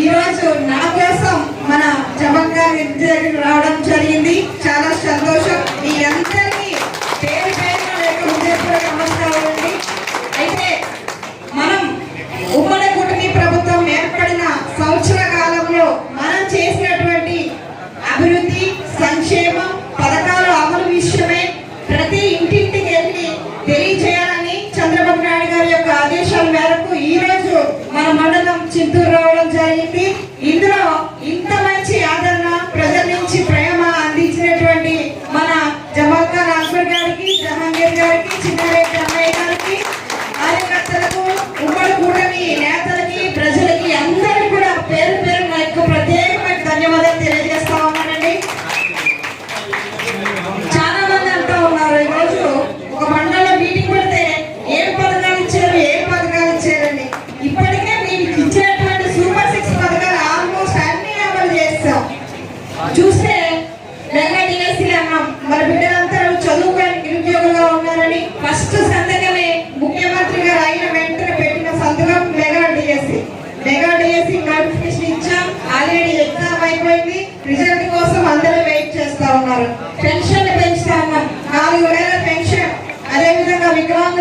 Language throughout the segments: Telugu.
ఈరోజు నా కోసం మన జమంగా గారి ఇంటి దగ్గరికి రావడం జరిగింది. చాలా సంతోషం. మీ అందరినీ పేరు పేరు లేక హృదయపూర్వక నమస్కారం అండి. అయితే మనం ఉమ్మడి కూటమి ప్రభుత్వం ఏర్పడిన సంవత్సర కాలంలో మనం చేసినటువంటి అభివృద్ధి సంక్షేమం పథకాల అమలు విషయమే ప్రతి ఇంటింటికి వెళ్ళి తెలియజేయాలని చంద్రబాబు నాయుడు గారి యొక్క ఆదేశాల మేరకు ఈరోజు మన మండలం చింతూరు రావడం ఏంటి ఇందులో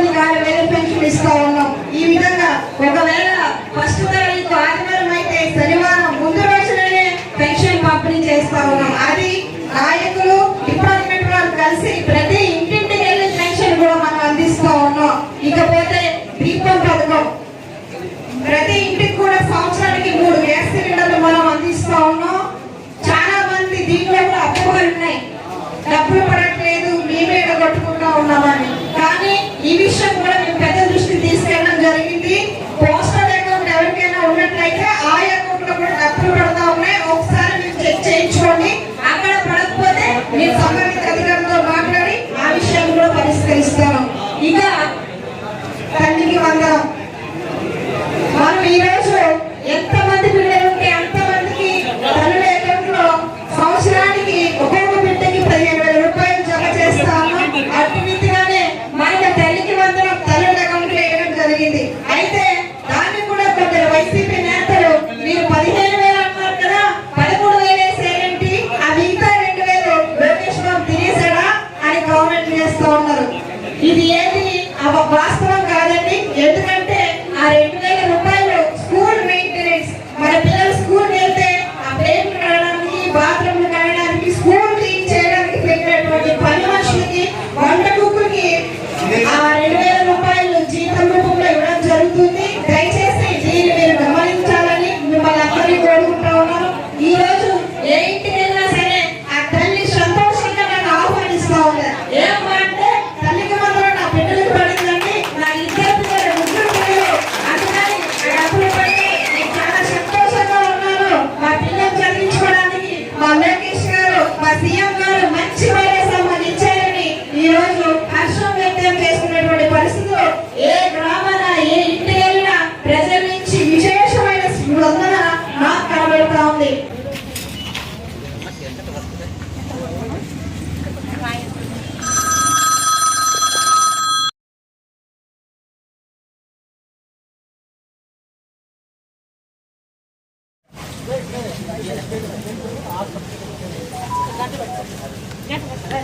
వందల యాభై వేల పెన్షన్ ఇస్తా ఉన్నాం. ఈ విధంగా ఒకవేళ ఫస్ట్ తారీఖు ఆదివారం అయితే శనివారం ముందు రోజులోనే పెన్షన్ పంపిణీ చేస్తా ఉన్నాం. అది నాయకులు డిపార్ట్మెంట్ వారు కలిసి ప్రతి ఇంటింటికి వెళ్ళి పెన్షన్ కూడా మనం అందిస్తా ఉన్నాం. ఇకపోతే దీపం పథకం. ప్రతి ఇంటికి కూడా సంవత్సరానికి మూడు గ్యాస్ సిలిండర్లు మనం అందిస్తా ఉన్నాం. చాలా మంది దీంట్లో కూడా అప్పులు ఉన్నాయి. డబ్బులు పడట్లేదు మేమే కొట్టుకుంటా ఉన్నామని. y vi su. class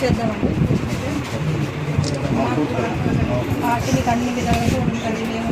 claim చేద్దామండి అన్ని విధాలుగా ఉంటుంది మేము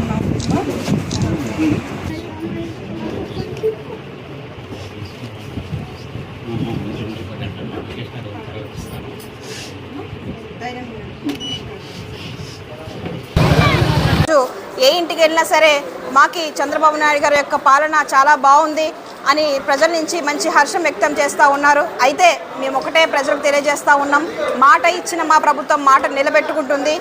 ఏ ఇంటికి వెళ్ళినా సరే మాకి చంద్రబాబు నాయుడు గారి యొక్క పాలన చాలా బాగుంది. అని ప్రజల నుంచి మంచి హర్షం వ్యక్తం చేస్తూ ఉన్నారు. అయితే మేము ఒకటే ప్రజలకు తెలియజేస్తూ ఉన్నాం. మాట ఇచ్చిన మా ప్రభుత్వం మాట నిలబెట్టుకుంటుంది.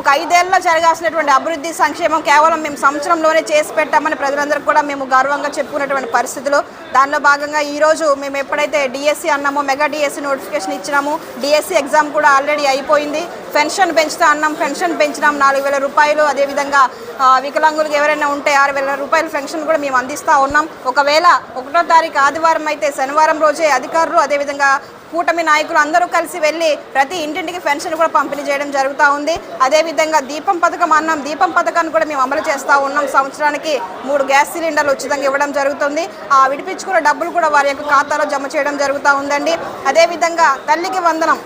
ఒక ఐదేళ్ళలో జరగాల్సినటువంటి అభివృద్ధి సంక్షేమం కేవలం మేము సంవత్సరంలోనే చేసి పెట్టామని ప్రజలందరికీ కూడా మేము గర్వంగా చెప్పుకున్నటువంటి పరిస్థితులు. దానిలో భాగంగా ఈరోజు మేము ఎప్పుడైతే డిఎస్సి అన్నామో మెగా డిఎస్సి నోటిఫికేషన్ ఇచ్చినాము డిఎస్సి ఎగ్జామ్ కూడా ఆల్రెడీ అయిపోయింది. పెన్షన్ పెంచుతా అన్నాం పెన్షన్ పెంచినాం నాలుగు వేల రూపాయలు. అదేవిధంగా వికలాంగులకు ఎవరైనా ఉంటే ఆరు వేల రూపాయల పెన్షన్ కూడా మేము అందిస్తూ ఉన్నాం. ఒకవేళ ఒకటో తారీఖు ఆదివారం అయితే శనివారం రోజే అధికారులు అదేవిధంగా కూటమి నాయకులు అందరూ కలిసి వెళ్ళి ప్రతి ఇంటింటికి పెన్షన్ కూడా పంపిణీ చేయడం జరుగుతూ ఉంది. అదేవిధంగా దీపం పథకం అన్నాం. దీపం పథకాన్ని కూడా మేము అమలు చేస్తూ ఉన్నాం. సంవత్సరానికి మూడు గ్యాస్ సిలిండర్లు ఉచితంగా ఇవ్వడం జరుగుతుంది. ఆ విడిపించుకున్న డబ్బులు కూడా వారి యొక్క ఖాతాలో జమ చేయడం జరుగుతూ ఉందండి. అదేవిధంగా తల్లికి వందనం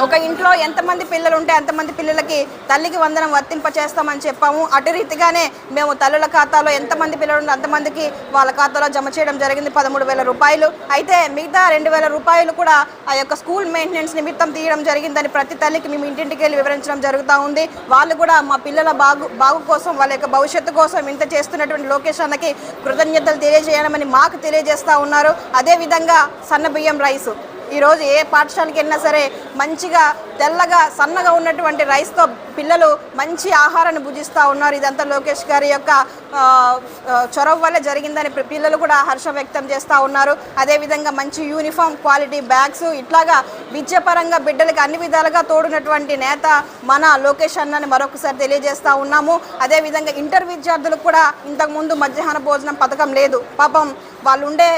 ఒక ఇంట్లో ఎంతమంది పిల్లలు ఉంటే అంతమంది పిల్లలకి తల్లికి వందనం వర్తింప చేస్తామని చెప్పాము. అటు రీతిగానే మేము తల్లుల ఖాతాలో ఎంతమంది పిల్లలు ఉంటే అంతమందికి వాళ్ళ ఖాతాలో జమ చేయడం జరిగింది పదమూడు వేల రూపాయలు. అయితే మిగతా రెండు వేల రూపాయలు కూడా ఆ యొక్క స్కూల్ మెయింటెనెన్స్ నిమిత్తం తీయడం జరిగిందని ప్రతి తల్లికి మేము ఇంటింటికి వెళ్ళి వివరించడం జరుగుతూ ఉంది. వాళ్ళు కూడా మా పిల్లల బాగు బాగు కోసం వాళ్ళ యొక్క భవిష్యత్తు కోసం ఇంత చేస్తున్నటువంటి లోకేష్ అన్నకి కృతజ్ఞతలు తెలియజేయడమని మాకు తెలియజేస్తూ ఉన్నారు. అదేవిధంగా సన్న బియ్యం రైసు. ఈరోజు ఏ పాఠశాలకి వెళ్ళినా సరే మంచిగా తెల్లగా సన్నగా ఉన్నటువంటి రైస్తో పిల్లలు మంచి ఆహారాన్ని భుజిస్తూ ఉన్నారు. ఇదంతా లోకేష్ గారి యొక్క చొరవ వల్ల జరిగిందని పిల్లలు కూడా హర్షం వ్యక్తం చేస్తూ ఉన్నారు. అదేవిధంగా మంచి యూనిఫామ్ క్వాలిటీ బ్యాగ్స్ ఇట్లాగా విద్యాపరంగా బిడ్డలకు అన్ని విధాలుగా తోడునటువంటి నేత మన లోకేష్ అన్నని మరొకసారి తెలియజేస్తూ ఉన్నాము. అదేవిధంగా ఇంటర్ విద్యార్థులకు కూడా ఇంతకుముందు మధ్యాహ్న భోజనం పథకం లేదు. పాపం వాళ్ళు ఉండే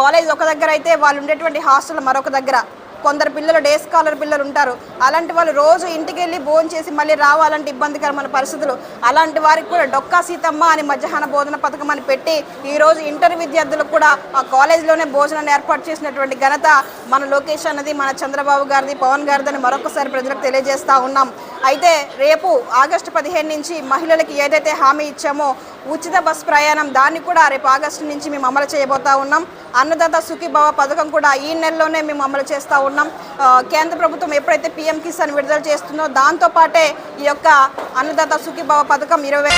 కాలేజ్ ఒక దగ్గర అయితే వాళ్ళు ఉండేటువంటి హాస్టల్ మరొక దగ్గర. కొందరు పిల్లలు డే స్కాలర్ పిల్లలు ఉంటారు. అలాంటి వాళ్ళు రోజు ఇంటికి వెళ్ళి భోజనం చేసి మళ్ళీ రావాలంటే ఇబ్బందికరమైన పరిస్థితులు. అలాంటి వారికి కూడా డొక్కా సీతమ్మ అని మధ్యాహ్న భోజన పథకం అని పెట్టి ఈరోజు ఇంటర్ విద్యార్థులకు కూడా ఆ కాలేజ్లోనే భోజనాన్ని ఏర్పాటు చేసినటువంటి ఘనత మన లోకేష్ అన్నది మన చంద్రబాబు గారిది పవన్ గారిది మరొకసారి ప్రజలకు తెలియజేస్తూ ఉన్నాం. అయితే రేపు ఆగస్టు పదిహేను నుంచి మహిళలకి ఏదైతే హామీ ఇచ్చామో ఉచిత బస్ ప్రయాణం దాన్ని కూడా రేపు ఆగస్టు నుంచి మేము అమలు చేయబోతా ఉన్నాం. అన్నదాత సుఖీభవ పథకం కూడా ఈ నెలలోనే మేము అమలు చేస్తూ ఉన్నాం. కేంద్ర ప్రభుత్వం ఎప్పుడైతే పిఎం కిసాన్ విడుదల చేస్తుందో దాంతోపాటే ఈ యొక్క అన్నదాత సుఖీభవ పథకం ఇరవై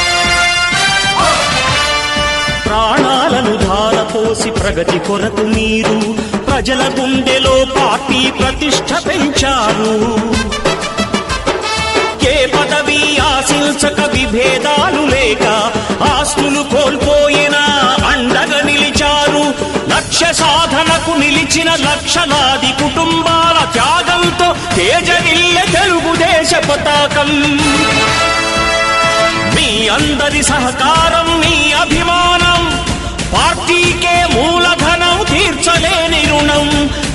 ప్రాణాలను ధారపోసి ప్రగతి కొరకు మీరు ప్రజల గుండెలో పార్టీ ప్రతిష్ట పెంచారు. ఏ పదవి ఆశించక విభేదాలు లేక ఆస్తులు కోల్పోయినా అండగా నిలిచారు. లక్ష్య సాధనకు నిలిచిన లక్షలాది కుటుంబాల త్యాగంతో తేజరిల్లె తెలుగుదేశ పతాకం. మీ అందరి సహకారం మీ అభిమానం పార్టీకే మూ